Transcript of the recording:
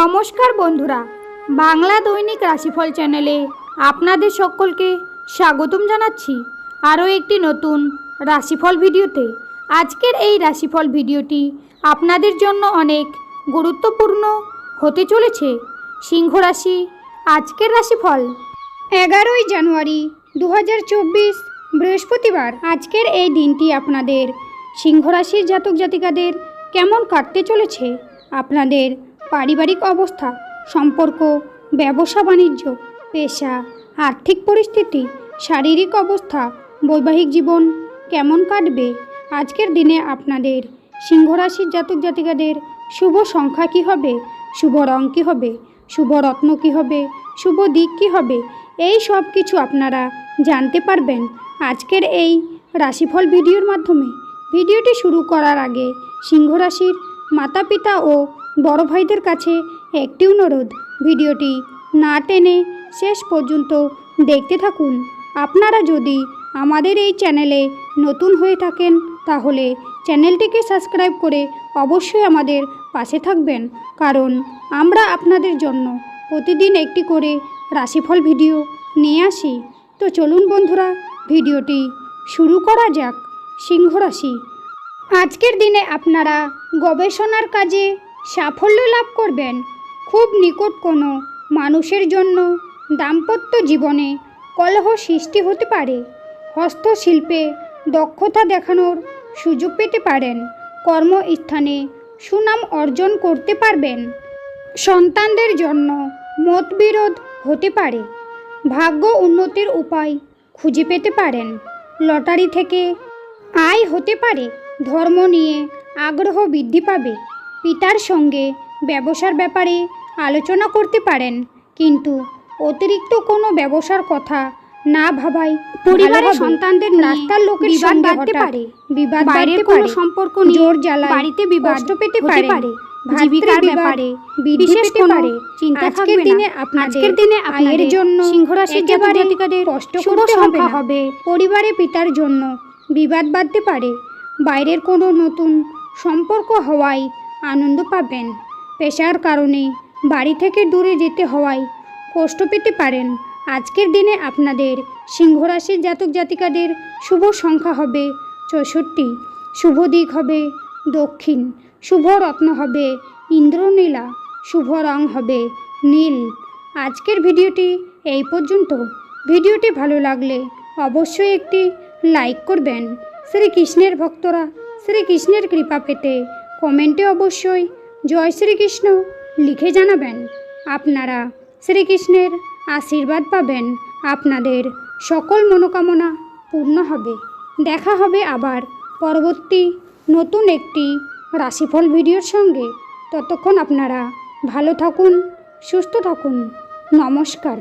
নমস্কার বন্ধুরা, বাংলা দৈনিক রাশিফল চ্যানেলে আপনাদের সকলকে স্বাগতম জানাচ্ছি। আরও একটি নতুন রাশিফল ভিডিওতে। আজকের এই রাশিফল ভিডিওটি আপনাদের জন্য অনেক গুরুত্বপূর্ণ হতে চলেছে। সিংহ রাশি, আজকের রাশিফল। এগারোই জানুয়ারি দু হাজার চব্বিশ, বৃহস্পতিবার। আজকের এই দিনটি আপনাদের সিংহ রাশির জাতক জাতিকাদের কেমন কাটতে চলেছে? আপনাদের পারিবারিক অবস্থা, সম্পর্ক, ব্যবসা, বাণিজ্য, পেশা, আর্থিক পরিস্থিতি, শারীরিক অবস্থা, বৈবাহিক জীবন কেমন কাটবে? আজকের দিনে আপনাদের সিংহ রাশির জাতক জাতিকাদের শুভ সংখ্যা কী হবে? শুভ রং কী হবে? শুভ রত্ন কী হবে? শুভ দিক কী হবে? এই সব কিছু আপনারা জানতে পারবেন আজকের এই রাশিফল ভিডিওর মাধ্যমে। ভিডিওটি শুরু করার আগে সিংহ রাশির মাতা পিতা ও বড় ভাইদের কাছে একটি অনুরোধ, ভিডিওটি না টেনে শেষ পর্যন্ত দেখতে থাকুন। আপনারা যদি আমাদের এই চ্যানেলে নতুন হয়ে থাকেন, তাহলে চ্যানেলটিকে সাবস্ক্রাইব করে অবশ্যই আমাদের পাশে থাকবেন। কারণ আমরা আপনাদের জন্য প্রতিদিন একটি করে রাশিফল ভিডিও নিয়ে আসি। তো চলুন বন্ধুরা, ভিডিওটি শুরু করা যাক সিংহ রাশি আজকের দিনে আপনারা গবেষণার কাজে সাফল্য লাভ করবেন। খুব নিকট কোনো মানুষের জন্য দাম্পত্য জীবনে কলহ সৃষ্টি হতে পারে। হস্তশিল্পে দক্ষতা দেখানোর সুযোগ পেতে পারেন। কর্মস্থানে সুনাম অর্জন করতে পারবেন। সন্তানদের জন্য মতবিরোধ হতে পারে। ভাগ্য উন্নতির উপায় খুঁজে পেতে পারেন। লটারি থেকে আয় হতে পারে। ধর্ম নিয়ে আগ্রহ বৃদ্ধি পাবে। পিতার সঙ্গে ব্যবসার ব্যাপারে আলোচনা করতে পারেন কিন্তু অতিরিক্ত কোনো ব্যবসার কথা না ভাবাই পরিবারের সন্তানদের রাস্তার লোকের সঙ্গে বাড়তে পারে। বিবাদ বাইরের কোনো সম্পর্ক জোর জ্বালা বাড়িতে বিবাদ পেতে পারে। জীবিকার ব্যাপারে বিশেষ কোনো চিন্তা আজকের দিনে আজকের দিনে আপনাদের জন্য সিংহ রাশির জাতক জাতিকাদের কষ্ট করতে হবে হবে পরিবারে পিতার জন্য বিবাদ বাঁধতে পারে বাইরের কোনো নতুন সম্পর্ক হওয়ায় আনন্দ পাবেন। পেশার কারণে বাড়ি থেকে দূরে যেতে হওয়ায় কষ্ট পেতে পারেন। আজকের দিনে আপনাদের সিংহ রাশির জাতক জাতিকাদের শুভ সংখ্যা হবে চৌষট্টি। শুভ দিক হবে দক্ষিণ। শুভ রত্ন হবে ইন্দ্রনীলা। শুভ রং হবে নীল। আজকের ভিডিওটি এই পর্যন্ত। ভিডিওটি ভালো লাগলে অবশ্যই একটি লাইক করবেন। শ্রীকৃষ্ণের ভক্তরা শ্রীকৃষ্ণের কৃপা পেতে কমেন্টে অবশ্যই জয় শ্রীকৃষ্ণ লিখে জানাবেন। আপনারা শ্রীকৃষ্ণের আশীর্বাদ পাবেন। আপনাদের সকল মনোকামনা পূর্ণ হবে। দেখা হবে আবার পরবর্তী নতুন একটি রাশিফল ভিডিওর সঙ্গে। ততক্ষণ আপনারা ভালো থাকুন, সুস্থ থাকুন। নমস্কার।